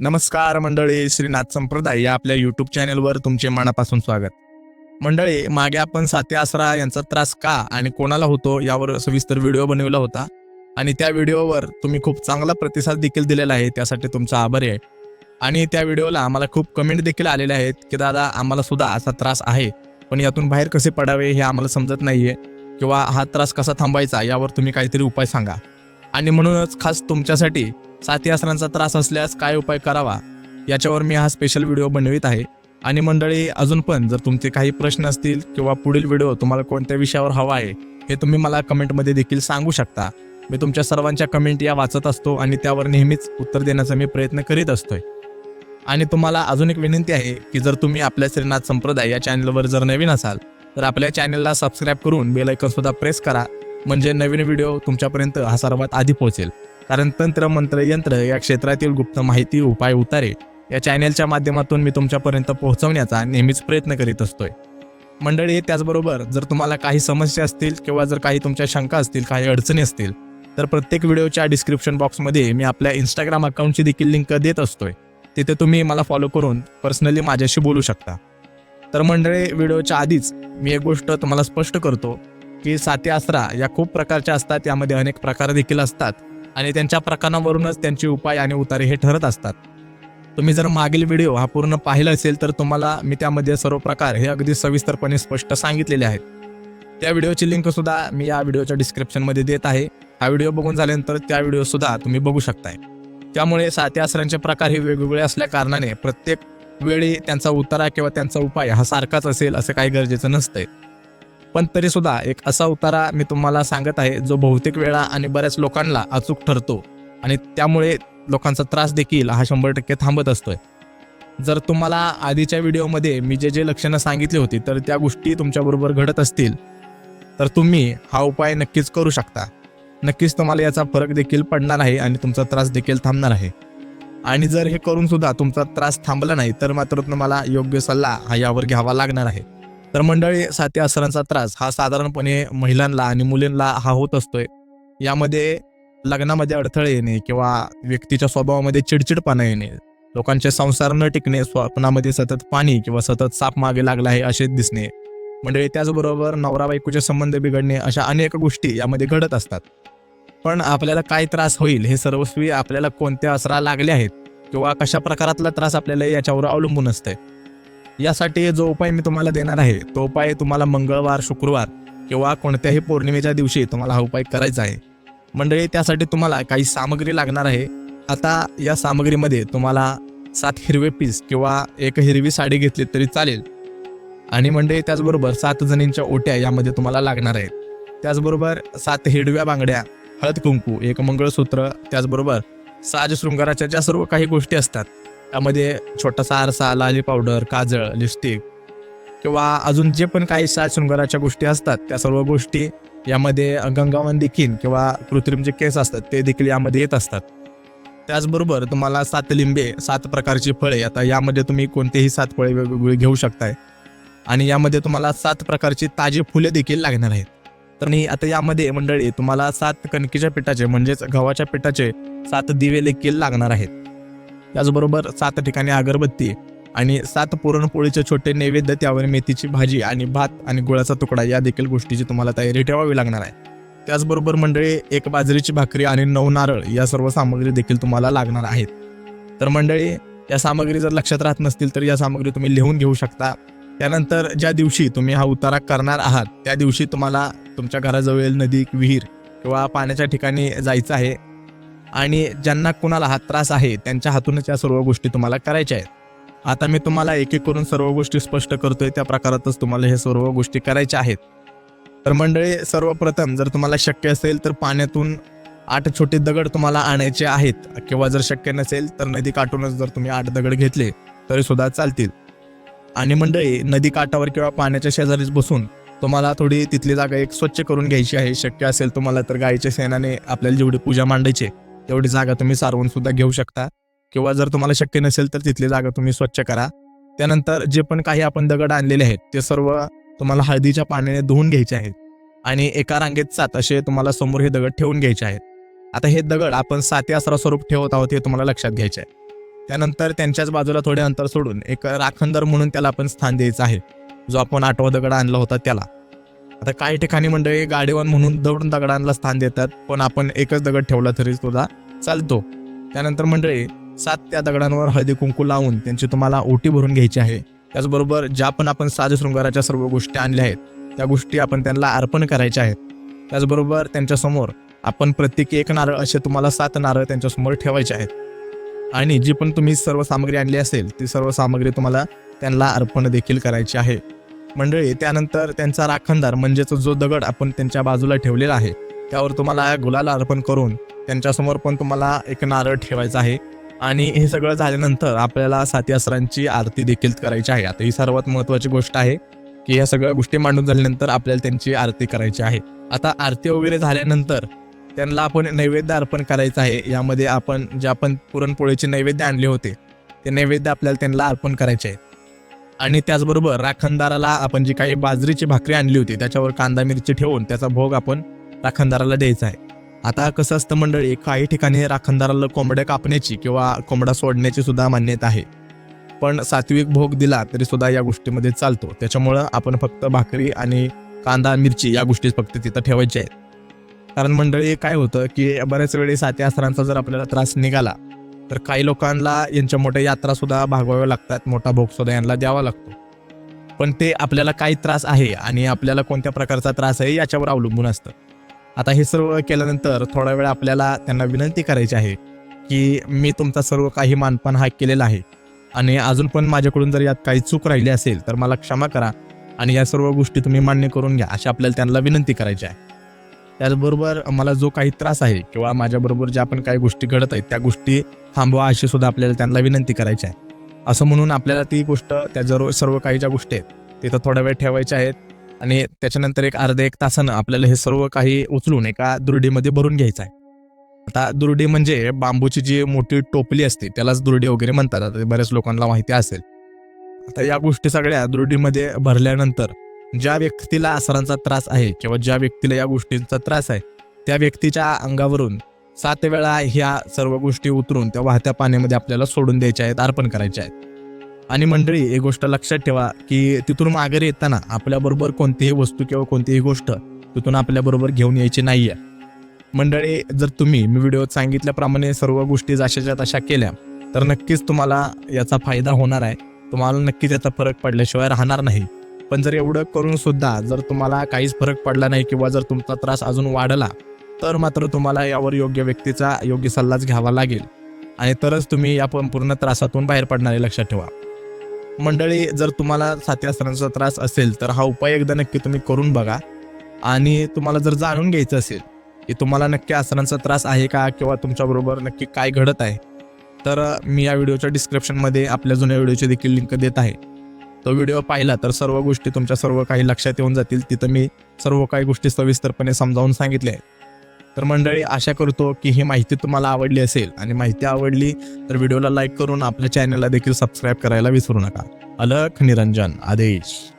नमस्कार मंडळी श्रीनाथ संप्रदाय या आपल्या युट्यूब चॅनेलवर तुमचे मनापासून स्वागत. मंडळी मागे आपण साते आसरा यांचा त्रास का आणि कोणाला होतो यावर सविस्तर व्हिडिओ बनवला होता. आणि त्या व्हिडिओवर तुम्ही खूप चांगला प्रतिसाद देखील दिलेला आहे त्यासाठी तुमचा आभारी आहे. आणि त्या व्हिडिओला आम्हाला खूप कमेंट देखील आलेले आहेत की दादा आम्हाला सुद्धा असा त्रास आहे पण यातून बाहेर कसे पडावे हे आम्हाला समजत नाहीये किंवा हा त्रास कसा थांबायचा यावर तुम्ही काहीतरी उपाय सांगा. आणि म्हणूनच खास तुमच्यासाठी साथी आसनांचा त्रास असल्यास काय उपाय करावा? याच्यावर मी हा स्पेशल व्हिडिओ बनवित आहे. आणि मंडळी अजून पण जर तुमचे काही प्रश्न असतील किंवा पुढील व्हिडिओ तुम्हाला कोणत्या विषयावर हवा आहे हे तुम्ही मला कमेंटमध्ये देखील सांगू शकता. मी तुमच्या सर्वांच्या कमेंट या वाचत असतो आणि त्यावर नेहमीच उत्तर देण्याचा मी प्रयत्न करीत असतोय. आणि तुम्हाला अजून एक विनंती आहे की जर तुम्ही आपल्या श्रीनाथ संप्रदाय या चॅनलवर जर नवीन असाल तर आपल्या चॅनलला सबस्क्राईब करून बेल सुद्धा प्रेस करा. म्हणजे नवीन व्हिडिओ तुमच्यापर्यंत हा सर्वात आधी पोहोचेल. कारण तंत्र मंत्र यंत्र या क्षेत्रातील गुप्त माहिती उपाय उतारे या चॅनेलच्या माध्यमातून मी तुमच्यापर्यंत पोहोचवण्याचा नेहमीच प्रयत्न करीत असतोय. मंडळी त्याचबरोबर जर तुम्हाला काही समस्या असतील किंवा जर काही तुमच्या शंका असतील काही अडचणी असतील तर प्रत्येक व्हिडिओच्या डिस्क्रिप्शन बॉक्समध्ये मी आपल्या इंस्टाग्राम अकाउंटची देखील लिंक देत असतोय. तिथे तुम्ही मला फॉलो करून पर्सनली माझ्याशी बोलू शकता. तर मंडळी व्हिडिओच्या आधीच मी एक गोष्ट तुम्हाला स्पष्ट करतो की साती आसरा या खूप प्रकारच्या असतात यामध्ये अनेक प्रकार देखील असतात. आणि त्यांच्या प्रकारावरूनच त्यांचे उपाय आणि उतारे हे ठरत असतात. तुम्ही जर मागील व्हिडिओ हा पूर्ण पाहिला असेल तर तुम्हाला मी त्यामध्ये सर्व प्रकार हे अगदी सविस्तरपणे स्पष्ट सांगितलेले आहेत. त्या व्हिडिओची लिंक सुद्धा मी या व्हिडिओच्या डिस्क्रिप्शनमध्ये देत आहे. हा व्हिडिओ बघून झाल्यानंतर त्या व्हिडिओ सुद्धा तुम्ही बघू शकताय. त्यामुळे साती आसरांचे प्रकार हे वेगवेगळे असल्या कारणाने प्रत्येक वेळी त्यांचा उतारा किंवा त्यांचा उपाय हा सारखाच असेल असं काही गरजेचं नसतंय. पण तरी सुद्धा एक असा उतारा मी तुम्हाला सांगत आहे जो बहुतेक वेळा आणि बऱ्याच लोकांना अचूक ठरतो. आणि त्यामुळे लोकांचा त्रास देखील हा शंभर टक्के थांबत असतोय. जर तुम्हाला आधीच्या व्हिडिओमध्ये मी जे जे लक्षणं सांगितली होती तर त्या गोष्टी तुमच्याबरोबर घडत असतील तर तुम्ही हा उपाय नक्कीच करू शकता. नक्कीच तुम्हाला याचा फरक देखील पडणार आहे आणि तुमचा त्रास देखील थांबणार आहे. आणि जर हे करून सुद्धा तुमचा त्रास थांबला नाही तर मात्र तुम्हाला योग्य सल्ला हा यावर घ्यावा लागणार आहे. तर मंडळी साथी आसरांचा त्रास हा साधारणपणे महिलांना आणि मुलींना हा होत असतोय. यामध्ये लग्नामध्ये अडथळे येणे किंवा व्यक्तीच्या स्वभावामध्ये चिडचिडपणा येणे लोकांचे संसार न टिकणे स्वप्नामध्ये सतत पाणी किंवा सतत साप मागे लागला आहे असे दिसणे. मंडळी त्याचबरोबर नवरा बायकोचे संबंध बिघडणे अशा अनेक गोष्टी यामध्ये घडत असतात. पण आपल्याला काय त्रास होईल हे सर्वस्वी आपल्याला कोणत्या असरा लागले आहेत किंवा कशा प्रकारातला त्रास आपल्याला याच्यावर अवलंबून असतंय? यासाठी जो उपाय मी तुम्हाला देणार आहे तो उपाय तुम्हाला मंगळवार शुक्रवार किंवा कोणत्याही पौर्णिमेच्या दिवशी तुम्हाला हा उपाय करायचा आहे. मंडळी त्यासाठी तुम्हाला काही सामग्री लागणार आहे. आता या सामग्रीमध्ये तुम्हाला सात हिरवे पीस किंवा एक हिरवी साडी घेतली तरी चालेल. आणि मंडळी त्याचबरोबर सात जणींच्या ओट्या यामध्ये तुम्हाला लागणार आहेत. त्याचबरोबर सात हिरव्या बांगड्या हळद कुंकू एक मंगळसूत्र त्याचबरोबर साज शृंगाराच्या ज्या सर्व काही गोष्टी असतात त्यामध्ये छोटासा आरसा लाली पावडर काजळ लिपस्टिक किंवा अजून जे पण काही साज शृंगाराच्या गोष्टी असतात त्या सर्व गोष्टी यामध्ये गंगावन देखील किंवा कृत्रिम जे केस असतात ते देखील यामध्ये येत असतात. त्याचबरोबर तुम्हाला सात लिंबे सात प्रकारची फळे आता यामध्ये तुम्ही कोणतेही सात फळे वेगवेगळी घेऊ शकताय. आणि यामध्ये तुम्हाला सात प्रकारची ताजी फुले देखील लागणार आहेत. तर मी आता यामध्ये मंडळी तुम्हाला सात कणकीच्या पिठाचे म्हणजेच गव्हाच्या पिठाचे सात दिवे देखील लागणार आहेत. त्याचबरोबर सात ठिकाणी अगरबत्ती आणि सात पुरणपोळीचे छोटे नैवेद्य त्यावर मेथीची भाजी आणि भात आणि गुळाचा तुकडा या देखील गोष्टीची तुम्हाला तयारी ठेवावी लागणार आहे. त्याचबरोबर मंडळी एक बाजरीची भाकरी आणि नऊ नारळ या सर्व सामग्री देखील तुम्हाला लागणार आहेत. तर मंडळी या सामग्री जर लक्षात राहत नसतील तर या सामग्री तुम्ही लिहून घेऊ शकता. त्यानंतर ज्या दिवशी तुम्ही हा उतारा करणार आहात त्या दिवशी तुम्हाला तुमच्या घराजवळील नदी विहीर किंवा पाण्याच्या ठिकाणी जायचं आहे आणि ज्यांना कुणाला हा त्रास आहे त्यांच्या हातूनच या सर्व गोष्टी तुम्हाला करायच्या आहेत. आता मी तुम्हाला एक एक करून सर्व गोष्टी स्पष्ट करतोय त्या प्रकारातच तुम्हाला हे सर्व गोष्टी करायच्या आहेत. तर मंडळी सर्वप्रथम जर तुम्हाला शक्य असेल तर पाण्यातून आठ छोटे दगड तुम्हाला आणायचे आहेत. किंवा जर शक्य नसेल तर नदी काठूनच जर तुम्ही आठ दगड घेतले तरी सुद्धा चालतील. आणि मंडळी नदी काठावर किंवा पाण्याच्या शेजारीच बसून तुम्हाला थोडी तिथली जागा एक स्वच्छ करून घ्यायची आहे. शक्य असेल तुम्हाला तर गायीच्या शेणाने आपल्याला जेवढी पूजा मांडायची आहे, तेवढी जागा तुम्ही सारवून सुद्धा घेऊ शकता. किंवा जर तुम्हाला शक्य नसेल तर तिथली जागा तुम्ही स्वच्छ करा. त्यानंतर जे पण काही आपण दगड आणलेले आहेत ते सर्व तुम्हाला हळदीच्या पाण्याने धुवून घ्यायचे आहेत. आणि एका रांगेत सात असे तुम्हाला समोर हे दगड ठेवून घ्यायचे आहेत. आता हे दगड आपण साती आसरा स्वरूप ठेवत आहोत हे तुम्हाला लक्षात घ्यायचे आहे. त्यानंतर त्यांच्याच बाजूला थोडे अंतर सोडून एक राखणदार म्हणून त्याला आपण स्थान द्यायचं आहे. जो आपण आठवा दगड आणला होता त्याला. आता काही ठिकाणी मंडळी गाडीवान म्हणून दगडून दगडांना स्थान देतात पण आपण एकच दगड ठेवला तरी सुद्धा चालतो. त्यानंतर मंडळी सात त्या दगडांवर हळदी कुंकू लावून त्यांची तुम्हाला ओटी भरून घ्यायची आहे. त्याचबरोबर ज्या पण आपण साज शृंगाराच्या सर्व गोष्टी आणल्या आहेत त्या गोष्टी आपण त्यांना अर्पण करायच्या आहेत. त्याचबरोबर त्यांच्यासमोर आपण प्रत्येकी एक नारळ असे तुम्हाला सात नारळ त्यांच्यासमोर ठेवायचे आहेत. आणि जी पण तुम्ही सर्व सामग्री आणली असेल ती सर्व सामग्री तुम्हाला त्यांना अर्पण देखील करायची आहे. मंडळी त्यानंतर त्यांचा राखणदार म्हणजेच जो दगड आपण त्यांच्या बाजूला ठेवलेला आहे त्यावर तुम्हाला गुलाल अर्पण करून त्यांच्यासमोर पण तुम्हाला एक नारळ ठेवायचा आहे. आणि हे सगळं झाल्यानंतर आपल्याला साती असरांची आरती देखील करायची आहे. आता ही सर्वात महत्त्वाची गोष्ट आहे की या सगळ्या गोष्टी मांडून झाल्यानंतर आपल्याला त्यांची आरती करायची आहे. आता आरती वगैरे झाल्यानंतर त्यांना आपण नैवेद्य अर्पण करायचं आहे. यामध्ये आपण जे आपण पुरणपोळीचे नैवेद्य आणले होते ते नैवेद्य आपल्याला त्यांना अर्पण करायचे आहे आणि त्याचबरोबर राखणदाराला आपण जी काही बाजरीची भाकरी आणली होती त्याच्यावर कांदा मिरची ठेवून त्याचा भोग आपण राखणदाराला द्यायचा आहे. आता कसं असतं मंडळी काही ठिकाणी राखणदाराला कोंबड्या कापण्याची किंवा कोंबडा सोडण्याची सुद्धा मान्यता आहे. पण सात्विक भोग दिला तरी सुद्धा या गोष्टीमध्ये चालतो. त्याच्यामुळं आपण फक्त भाकरी आणि कांदा मिरची या गोष्टी फक्त तिथं ठेवायच्या आहेत. कारण मंडळी काय होतं की बऱ्याच वेळी साती आसरांचा जर आपल्याला त्रास निघाला तर काही लोकांना यांच्या मोठ्या यात्रा सुद्धा भागवाव्या लागतात मोठा भोग सुद्धा यांना द्यावा लागतो. पण ते आपल्याला काय त्रास आहे आणि आपल्याला कोणत्या प्रकारचा त्रास आहे याच्यावर अवलंबून असतं. आता हे सर्व केल्यानंतर थोडा वेळ आपल्याला त्यांना विनंती करायची आहे की मी तुमचा सर्व काही मानपान हा केलेला आहे आणि अजून पण माझ्याकडून जर यात काही चूक राहिली असेल तर मला क्षमा करा आणि या सर्व गोष्टी तुम्ही मान्य करून घ्या अशी आपल्याला त्यांना विनंती करायची आहे. त्याचबरोबर मला जो काही त्रास आहे किंवा माझ्याबरोबर ज्या पण काही गोष्टी घडत आहेत त्या गोष्टी थांबवा अशी सुद्धा आपल्याला त्यांना विनंती करायची आहे. असं म्हणून आपल्याला ती गोष्ट त्या जर सर्व काही ज्या गोष्टी आहेत तिथं थोडा वेळ ठेवायच्या आहेत आणि त्याच्यानंतर एक अर्ध्या एक तासानं आपल्याला हे सर्व काही उचलून एका दुर्डीमध्ये भरून घ्यायचं आहे. आता दुर्डी म्हणजे बांबूची जी मोठी टोपली असते त्यालाच दुर्डी वगैरे म्हणतात. आता बऱ्याच लोकांना माहिती असेल. आता या गोष्टी सगळ्या दुर्डीमध्ये भरल्यानंतर ज्या व्यक्तीला आसरांचा त्रास आहे किंवा ज्या व्यक्तीला या गोष्टींचा त्रास आहे त्या व्यक्तीच्या अंगावरून सात वेळा ह्या सर्व गोष्टी उतरून त्या वाहत्या पाण्यामध्ये आपल्याला सोडून द्यायच्या आहेत अर्पण करायच्या आहेत. आणि मंडळी एक गोष्ट लक्षात ठेवा की तिथून माघारी येताना आपल्याबरोबर कोणतीही वस्तू किंवा कोणतीही गोष्ट तिथून आपल्याबरोबर घेऊन यायची नाही आहे मंडळी जर तुम्ही मी व्हिडिओत सांगितल्याप्रमाणे सर्व गोष्टी जशाच्या तशा केल्या तर नक्कीच तुम्हाला याचा फायदा होणार आहे. तुम्हाला नक्कीच याचा फरक पडल्याशिवाय राहणार नाही. पण जर एवढं करून सुद्धा जर तुम्हाला काहीच फरक पडला नाही किंवा जर तुमचा त्रास अजून वाढला तर मात्र तुम्हाला यावर योग्य व्यक्तीचा योग्य सल्लाच घ्यावा लागेल. आणि तरच तुम्ही या पूर्ण त्रासातून बाहेर पडणारे लक्षात ठेवा. मंडळी जर तुम्हाला साथी असण्याचा त्रास असेल तर हा उपाय एकदा नक्की तुम्ही करून बघा. आणि तुम्हाला जर जाणून घ्यायचं असेल की तुम्हाला नक्की आसनांचा त्रास आहे का किंवा तुमच्याबरोबर नक्की काय घडत आहे तर मी या व्हिडिओच्या डिस्क्रिप्शनमध्ये आपल्या जुन्या व्हिडिओची देखील लिंक देत आहे. तो व्हिडिओ पाहिला तर सर्व गोष्टी तुमच्या सर्व काही लक्षात येऊन जातील. तिथं मी सर्व काही गोष्टी सविस्तरपणे समजावून सांगितल्या आहेत तर मंडळी आशा करतो की ही माहिती तुम्हाला आवडली असेल. आणि माहिती आवडली तर व्हिडिओला लाईक करून आपल्या चॅनलला देखील सबस्क्राईब करायला विसरू नका. अलख निरंजन आदेश.